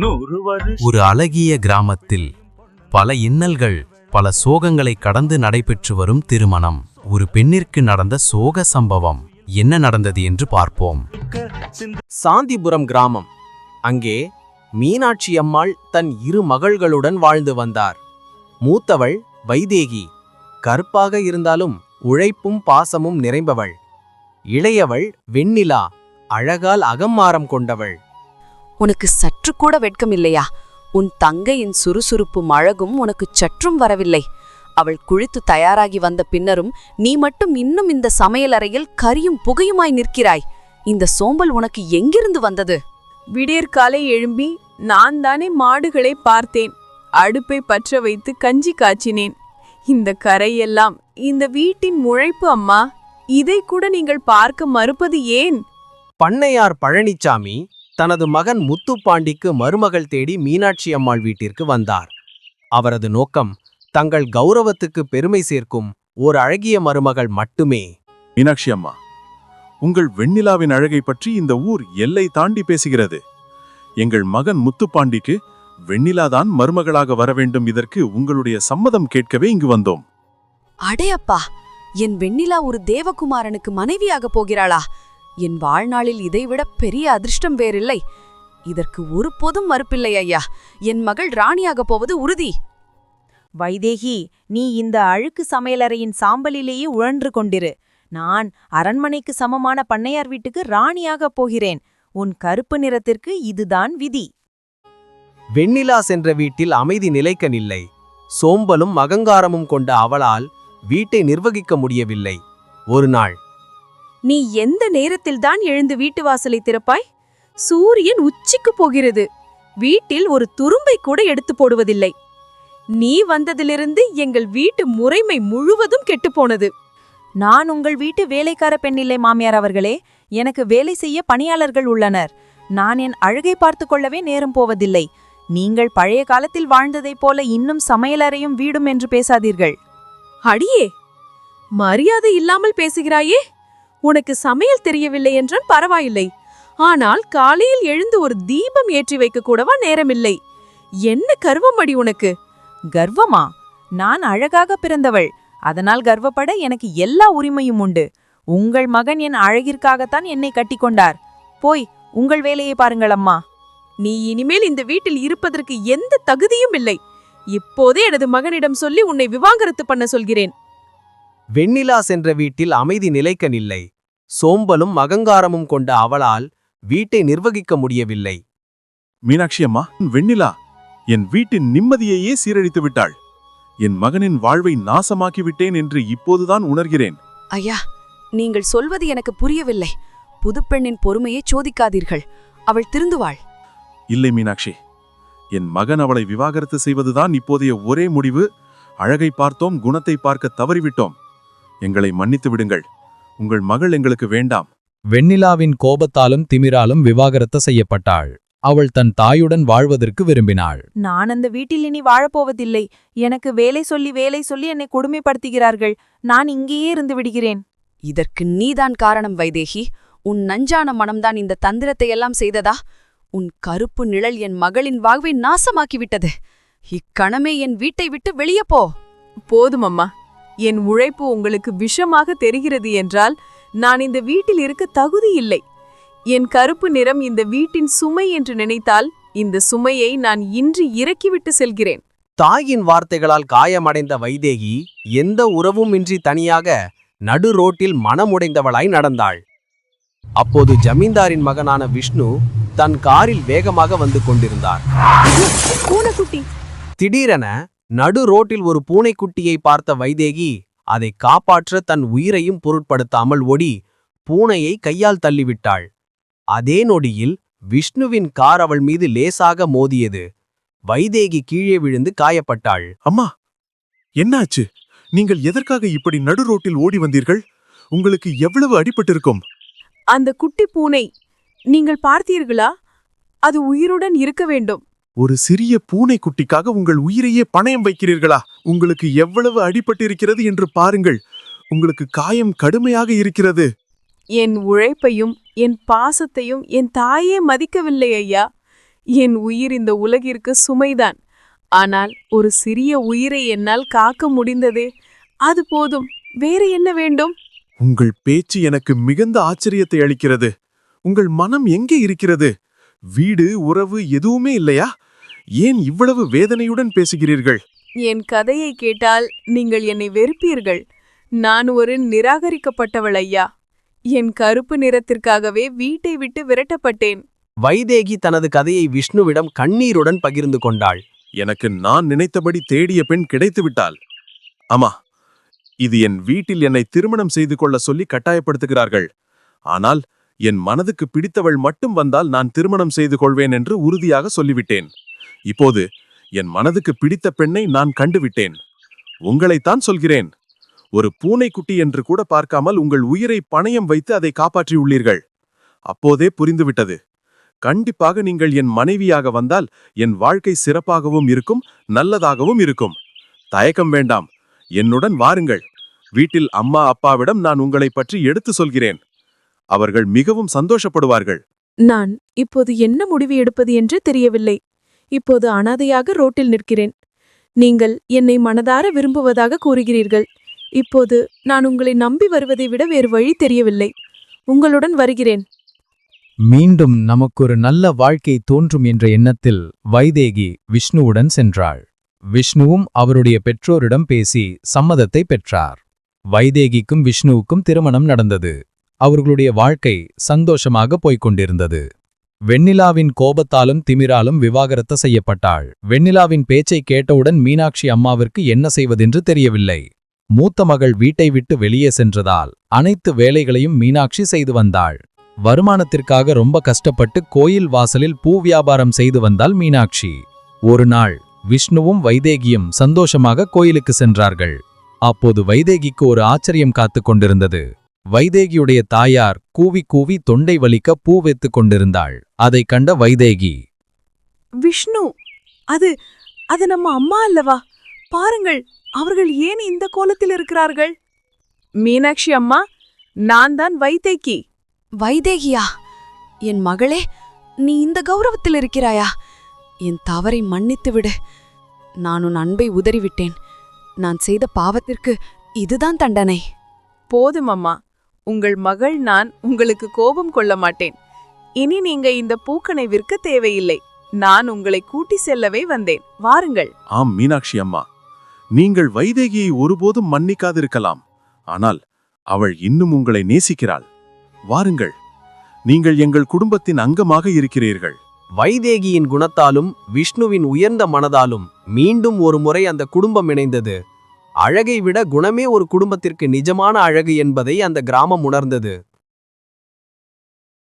ஒரு அழகிய கிராமத்தில் பல இன்னல்கள் பல சோகங்களை கடந்து நடைபெற்று வரும் திருமணம். ஒரு பெண்ணிற்கு நடந்த சோக சம்பவம் என்ன நடந்தது என்று பார்ப்போம். சிந்த சாந்திபுரம் கிராமம். அங்கே மீனாட்சி அம்மாள் தன் இரு மகள்களுடன் வாழ்ந்து வந்தார். மூத்தவள் வைதேகி. கருப்பாக இருந்தாலும் உழைப்பும் பாசமும் நிறைந்தவள். இளையவள் வெண்ணிலா. அழகால் அகம்மாரம் கொண்டவள். உனக்கு சற்று கூட வெட்கம் இல்லையா? உன் தங்கையின் சுறுசுறுப்பும் அழகும் உனக்கு சற்றும் வரவில்லை. அவள் குளித்து தயாராகி வந்த பின்னரும் நீ மட்டும் இன்னும் இந்த சமையலறையில் கரியும் புகையுமாய் நிற்கிறாய். இந்த சோம்பல் உனக்கு எங்கிருந்து வந்தது? விடியற்காலை எழும்பி நான் தானே மாடுகளை பார்த்தேன். அடுப்பை பற்ற வைத்து கஞ்சி காய்ச்சினேன். இந்த கரையெல்லாம் இந்த வீட்டின் முழைப்பு அம்மா இதை கூட நீங்கள் பார்க்க மறுப்பது ஏன்? பண்ணையார் பழனிச்சாமி தனது மகன் முத்துப்பாண்டிக்கு மருமகள் தேடி மீனாட்சி அம்மாள் வீட்டிற்கு வந்தார். அவரது நோக்கம் தங்கள் கௌரவத்துக்கு பெருமை சேர்க்கும் ஓர் அழகிய மருமகள் மட்டுமே. மீனாட்சி அம்மா உங்கள் வெண்ணிலாவின் அழகை பற்றி இந்த ஊர் எல்லை தாண்டி பேசுகிறது. எங்கள் மகன் முத்துப்பாண்டிக்கு வெண்ணிலாதான் மருமகளாக வர வேண்டும் இதற்கு உங்களுடைய சம்மதம் கேட்கவே இங்கு வந்தோம். அடையப்பா என் வெண்ணிலா ஒரு தேவகுமாரனுக்கு மனைவியாக போகிறாளா? என் வாழ்நாளில் இதைவிட பெரிய அதிர்ஷ்டம் வேறில்லை. இதற்கு ஒருபோதும் மறுப்பில்லை ஐயா. என் மகள் ராணியாக போவது உறுதி. வைதேகி நீ இந்த அழுக்கு சமையலறையின் சாம்பலிலேயே உழன்று கொண்டிரு. நான் அரண்மனைக்கு சமமான பண்ணையார் வீட்டுக்கு ராணியாகப் போகிறேன். உன் கருப்பு நிறத்திற்கு இதுதான் விதி. வெண்ணிலா சென்ற வீட்டில் அமைதி நிலைக்க நில்லை சோம்பலும் அகங்காரமும் கொண்ட அவளால் வீட்டை நிர்வகிக்க முடியவில்லை. ஒரு நாள் நீ எந்த நேரத்தில்தான் எழுந்து வீட்டு வாசலை திறப்பாய்? சூரியன் உச்சிக்கு போகிறது. வீட்டில் ஒரு துரும்பை கூட எடுத்து போடுவதில்லை. நீ வந்ததிலிருந்து எங்கள் வீட்டு முறைமை முழுவதும் கெட்டுப்போனது நான் உங்கள் வீட்டு வேலைக்கார பெண்ணில்லை மாமியார் அவர்களே. எனக்கு வேலை செய்ய பணியாளர்கள் உள்ளனர். நான் என் அழகை பார்த்து கொள்ளவே நேரம் போவதில்லை. நீங்கள் பழைய காலத்தில் வாழ்ந்ததைப் போல இன்னும் சமையலறையும் வீடும் என்று பேசாதீர்கள். அடியே! மரியாதை இல்லாமல் பேசுகிறாயே! உனக்கு சமையல் தெரியவில்லை என்றால் பரவாயில்லை. ஆனால் காலையில் எழுந்து ஒரு தீபம் ஏற்றி வைக்க கூடவா நேரமில்லை. என்ன கர்வமடி உனக்கு? கர்வமா? நான் அழகாக பிறந்தவள். அதனால் கர்வப்பட எனக்கு எல்லா உரிமையும் உண்டு. உங்கள் மகன் என் அழகிற்காகத்தான் என்னை கட்டிக்கொண்டார். போய் உங்கள் வேலையை பாருங்கள் அம்மா. நீ இனிமேல் இந்த வீட்டில் இருப்பதற்கு எந்த தகுதியும் இல்லை. இப்போதே எனது மகனிடம் சொல்லி உன்னை விவாகரத்து பண்ண சொல்கிறேன். வெண்ணிலா சென்ற வீட்டில் அமைதி நிலைக்க நில்லை சோம்பலும் அகங்காரமும் கொண்ட அவளால் வீட்டை நிர்வகிக்க முடியவில்லை. மீனாட்சி அம்மா வெண்ணிலா என் வீட்டின் நிம்மதியையே சீரழித்து விட்டாள். என் மகனின் வாழ்வை நாசமாக்கி விட்டேன் என்று இப்போதுதான் உணர்கிறேன். ஐயா நீங்கள் சொல்வது எனக்கு புரியவில்லை. புதுப்பெண்ணின் பொறுமையை சோதிக்காதீர்கள். அவள் திருந்துவாள். இல்லை மீனாட்சி. என் மகன் அவளை விவாகரத்து செய்வதுதான் இப்போதைய ஒரே முடிவு. அழகை பார்த்தோம் குணத்தை பார்க்க தவறிவிட்டோம். எங்களை மன்னித்து விடுங்கள். உங்கள் மகள் எங்களுக்கு வேண்டாம். வெண்ணிலாவின் கோபத்தாலும் திமிராலும் விவாகரத்து செய்யப்பட்டாள். அவள் தன் தாயுடன் வாழ்வதற்கு விரும்பினாள். நான் அந்த வீட்டில் இனி வாழப்போவதில்லை. எனக்கு வேலை சொல்லி வேலை சொல்லி என்னை கொடுமைப்படுத்துகிறார்கள். நான் இங்கேயே இருந்து விடுகிறேன். இதற்கு நீதான் காரணம் வைதேகி. உன் நஞ்சான மனம்தான் இந்த தந்திரத்தை எல்லாம் செய்ததா? உன் கருப்பு நிழல் என் மகளின் வாழ்வை நாசமாக்கிவிட்டது. இக்கணமே என் வீட்டை விட்டு வெளியே போ. போதும் அம்மா. என் உழைப்பு உங்களுக்கு விஷமாக தெரிகிறது என்றால் நான் இந்த வீட்டில் இருக்க தகுதி இல்லை. என் கருப்பு நிறம் இந்த வீட்டின் சுமை என்று நினைத்தால் இந்த சுமையை நான் இன்று இறக்கிவிட்டு செல்கிறேன். தாயின் வார்த்தைகளால் காயமடைந்த வைதேகி எந்த உறவும் இன்றி தனியாக நடு ரோட்டில் மனமுடைந்தவளாய் நடந்தாள். அப்போது ஜமீன்தாரின் மகனான விஷ்ணு தன் காரில் வேகமாக வந்து கொண்டிருந்தார். திடீரென நடு ரோட்டில் ஒரு பூனைக்குட்டியை பார்த்த வைதேகி அதை காப்பாற்ற தன் உயிரையும் பொருட்படுத்தாமல் ஓடி பூனையை கையால் தள்ளிவிட்டாள். அதே நொடியில் விஷ்ணுவின் கார் அவள் மீது லேசாக மோதியது. வைதேகி கீழே விழுந்து காயப்பட்டாள். அம்மா என்னாச்சு? நீங்கள் எதற்காக இப்படி நடு ரோட்டில் ஓடி வந்தீர்கள்? உங்களுக்கு எவ்வளவு அடிபட்டிருக்கும்? அந்த குட்டி பூனை நீங்கள் பார்த்தீர்களா? அது உயிருடன் இருக்க வேண்டும். ஒரு சிறிய பூனைக்குட்டிக்காக உங்கள் உயிரையே பணயம் வைக்கிறீர்களா? உங்களுக்கு எவ்வளவு அடிபட்டிருக்கிறது என்று பாருங்கள். உங்களுக்கு காயம் கடுமையாக இருக்கிறது. என் உழைப்பையும் என் பாசத்தையும் என் தாயே மதிக்கவில்லை ஐயா. என் உயிர் இந்த உலகிற்கு சுமைதான். ஆனால் ஒரு சிறிய உயிரை என்னால் காக்க முடிந்ததே. அது போதும். வேறு என்ன வேண்டும்? உங்கள் பேச்சு எனக்கு மிகுந்த ஆச்சரியத்தை அளிக்கிறது. உங்கள் மனம் எங்கே இருக்கிறது? வீடு உறவு எதுவுமே இல்லையா? ஏன் இவ்வளவு வேதனையுடன் பேசுகிறீர்கள்? என் கதையை கேட்டால் நீங்கள் என்னை வெறுப்பீர்கள். நான் ஒரு நிராகரிக்கப்பட்டவள் ஐயா என் கருப்பு நிறத்திற்காகவே வீட்டை விட்டு விரட்டப்பட்டேன். வைதேகி தனது கதையை விஷ்ணுவிடம் கண்ணீருடன் பகிர்ந்து கொண்டாள். எனக்கு நான் நினைத்தபடி தேடிய பெண் கிடைத்து விட்டாள் ஆமா இது என் வீட்டில் என்னை திருமணம் செய்து கொள்ள சொல்லி கட்டாயப்படுத்துகிறார்கள். ஆனால் என் மனதுக்கு பிடித்தவள் மட்டும் வந்தால் நான் திருமணம் செய்து கொள்வேன் என்று உறுதியாக சொல்லிவிட்டேன். இப்போது என் மனதுக்கு பிடித்த பெண்ணை நான் கண்டுவிட்டேன். உங்களைத்தான் சொல்கிறேன். ஒரு பூனைக்குட்டி என்று கூட பார்க்காமல் உங்கள் உயிரை பணயம் வைத்து அதை காப்பாற்றியுள்ளீர்கள். அப்போதே புரிந்துவிட்டது. கண்டிப்பாக நீங்கள் என் மனைவியாக வந்தால் என் வாழ்க்கை சிறப்பாகவும் இருக்கும் நல்லதாகவும் இருக்கும். தயக்கம் வேண்டாம். என்னுடன் வாருங்கள். வீட்டில் அம்மா அப்பாவிடம் நான் உங்களைப் பற்றி எடுத்து சொல்கிறேன். அவர்கள் மிகவும் சந்தோஷப்படுவார்கள். நான் இப்போது என்ன முடிவு எடுப்பது என்று தெரியவில்லை. இப்போது அனாதையாக ரோட்டில் நிற்கிறேன். நீங்கள் என்னை மனதார விரும்புவதாக கூறுகிறீர்கள். இப்போது நான் உங்களை நம்பி வருவதை விட வேறு வழி தெரியவில்லை. உங்களுடன் வருகிறேன். மீண்டும் நமக்கொரு நல்ல வாழ்க்கை தோன்றும் என்ற எண்ணத்தில் வைதேகி விஷ்ணுவுடன் சென்றாள். விஷ்ணுவும் அவருடைய பெற்றோரிடம் பேசி சம்மதத்தை பெற்றார். வைதேகிக்கும் விஷ்ணுவுக்கும் திருமணம் நடந்தது. அவர்களுடைய வாழ்க்கை சந்தோஷமாக போய்க் கொண்டிருந்தது. வெண்ணிலாவின் கோபத்தாலும் திமிராலும் விவாகரத்து செய்யப்பட்டாள். வெண்ணிலாவின் பேச்சை கேட்டவுடன் மீனாட்சி அம்மாவிற்கு என்ன செய்வதென்று தெரியவில்லை. மூத்த மகள் வீட்டை விட்டு வெளியே சென்றதால் அனைத்து வேலைகளையும் மீனாட்சி செய்து வந்தாள். வருமானத்திற்காக ரொம்ப கஷ்டப்பட்டு கோயில் வாசலில் பூ வியாபாரம் செய்து வந்தாள் மீனாட்சி. ஒரு நாள் விஷ்ணுவும் வைதேகியும் சந்தோஷமாக கோயிலுக்கு சென்றார்கள். அப்போது வைதேகிக்கு ஒரு ஆச்சரியம் காத்துக் கொண்டிருந்தது. வைதேகியுடைய தாயார் கூவி கூவி தொண்டை வலிக்க பூ வைத்துக் கொண்டிருந்தாள். அதைக் கண்ட வைதேகி விஷ்ணு அது அது நம்ம அம்மா அல்லவா? பாருங்கள் அவர்கள் ஏன் இந்த கோலத்தில் இருக்கிறார்கள்? மீனாட்சி அம்மா நான் தான் வைத்தேக்கி வைதேகியா? என் மகளே நீ இந்த கௌரவத்தில் இருக்கிறாயா? என் தவறை மன்னித்து விடு. நான் உன் அன்பை உதறிவிட்டேன். நான் செய்த பாவத்திற்கு இதுதான் தண்டனை. போதும் அம்மா. உங்கள் மகள் நான் உங்களுக்கு கோபம் கொள்ள மாட்டேன். இனி நீங்க இந்த பூக்கனை விற்க தேவையில்லை. நான் உங்களை கூட்டி செல்லவே வந்தேன். வாருங்கள். ஆம் மீனாட்சி அம்மா. நீங்கள் வைதேகியை ஒருபோதும் மன்னிக்காதிருக்கலாம். ஆனால் அவள் இன்னும் உங்களை நேசிக்கிறாள். வாருங்கள். நீங்கள் எங்கள் குடும்பத்தின் அங்கமாக இருக்கிறீர்கள். வைதேகியின் குணத்தாலும் விஷ்ணுவின் உயர்ந்த மனதாலும் மீண்டும் ஒரு முறை அந்த குடும்பம் இணைந்தது. அழகை விட குணமே ஒரு குடும்பத்திற்கு நிஜமான அழகு என்பதை அந்த கிராமம் உணர்ந்தது.